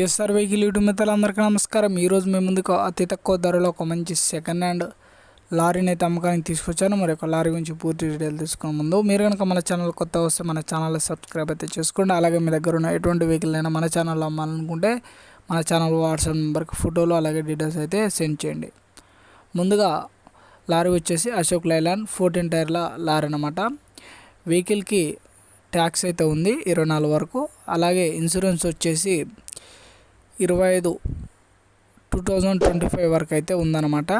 SR vehicle YouTube మిత్రులందరికీ నమస్కారం. ఈరోజు మేము ముందుకు అతి తక్కువ ధరలో ఒక మంచి సెకండ్ హ్యాండ్ లారీని అయితే అమ్మకానికి తీసుకొచ్చాను. మరి ఒక లారీ గురించి పూర్తి డీటెయిల్ తీసుకునే ముందు మీరు కనుక మన ఛానల్ కొత్త వస్తే మన ఛానల్ సబ్స్క్రైబ్ అయితే చేసుకోండి. అలాగే మీ దగ్గర ఉన్న ఎటువంటి వెహికల్ అయినా మన ఛానల్లో అమ్మాలనుకుంటే మన ఛానల్ వాట్సాప్ నెంబర్కి ఫోటోలు అలాగే డీటెయిల్స్ అయితే సెండ్ చేయండి. ముందుగా లారీ వచ్చేసి అశోక్ లైలాండ్ ఫోర్టీన్ టైర్ల లారీ అనమాట వెహికల్కి ట్యాక్స్ అయితే ఉంది ఇరవై నాలుగు వరకు. అలాగే ఇన్సూరెన్స్ వచ్చేసి ఇరవై ఐదు టూ థౌజండ్ ట్వంటీ ఫైవ్ వరకు అయితే ఉందన్నమాట.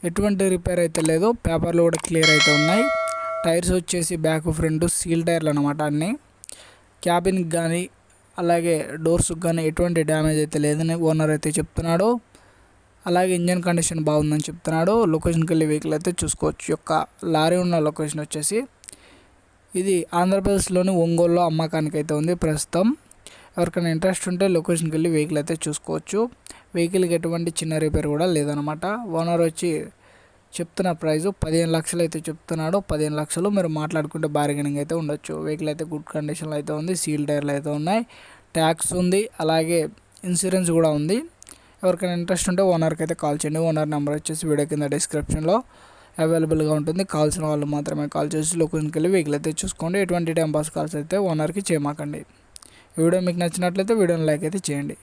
ఎటువంటి రిపేర్ అయితే లేదు పేపర్లు కూడా క్లియర్ అయితే ఉన్నాయి. టైర్స్ వచ్చేసి బ్యాక్ ఫ్రంట్ సీల్ టైర్లు అనమాట అన్నీ. క్యాబిన్కి కానీ అలాగే డోర్స్కి కానీ ఎటువంటి డ్యామేజ్ అయితే లేదని ఓనర్ అయితే చెప్తున్నాడు. అలాగే ఇంజన్ కండిషన్ బాగుందని చెప్తున్నాడు. లొకేషన్కి వెళ్ళి వెహికల్ అయితే చూసుకోవచ్చు. యొక్క లారీ ఉన్న లొకేషన్ వచ్చేసి ఇది ఆంధ్రప్రదేశ్లోని ఒంగోలులో అమ్మకానికి అయితే ఉంది ప్రస్తుతం. ఎవరికైనా ఇంట్రెస్ట్ ఉంటే లొకేషన్కి వెళ్ళి వెహికల్ అయితే చూసుకోవచ్చు. వెహికల్కి ఎటువంటి చిన్న రిపేర్ కూడా లేదనమాట ఓనర్ వచ్చి చెప్తున్న ప్రైస్ పదిహేను లక్షలు అయితే చెప్తున్నాడు. పదిహేను లక్షలు మీరు మాట్లాడుకుంటే బార్గెనింగ్ అయితే ఉండొచ్చు. వెహికల్ అయితే గుడ్ కండిషన్లో అయితే ఉంది సీల్ టైర్లు అయితే ఉన్నాయి ట్యాక్స్ ఉంది అలాగే ఇన్సూరెన్స్ కూడా ఉంది. ఎవరికైనా ఇంట్రెస్ట్ ఉంటే ఓనర్కి అయితే కాల్ చేయండి. ఓనర్ నెంబర్ వచ్చేసి వీడియో కింద డిస్క్రిప్షన్లో అవైలబుల్గా ఉంటుంది. కాల్సిన వాళ్ళు మాత్రమే కాల్ చేసి లొకేషన్కి వెళ్ళి వెహికల్ అయితే చూసుకోండి. ఎటువంటి టైం పాస్ కాల్స్ అయితే ఓనర్కి చేయమాకండి. వీడియో మీకు నచ్చినట్లయితే వీడియోని లైక్ అయితే చేయండి.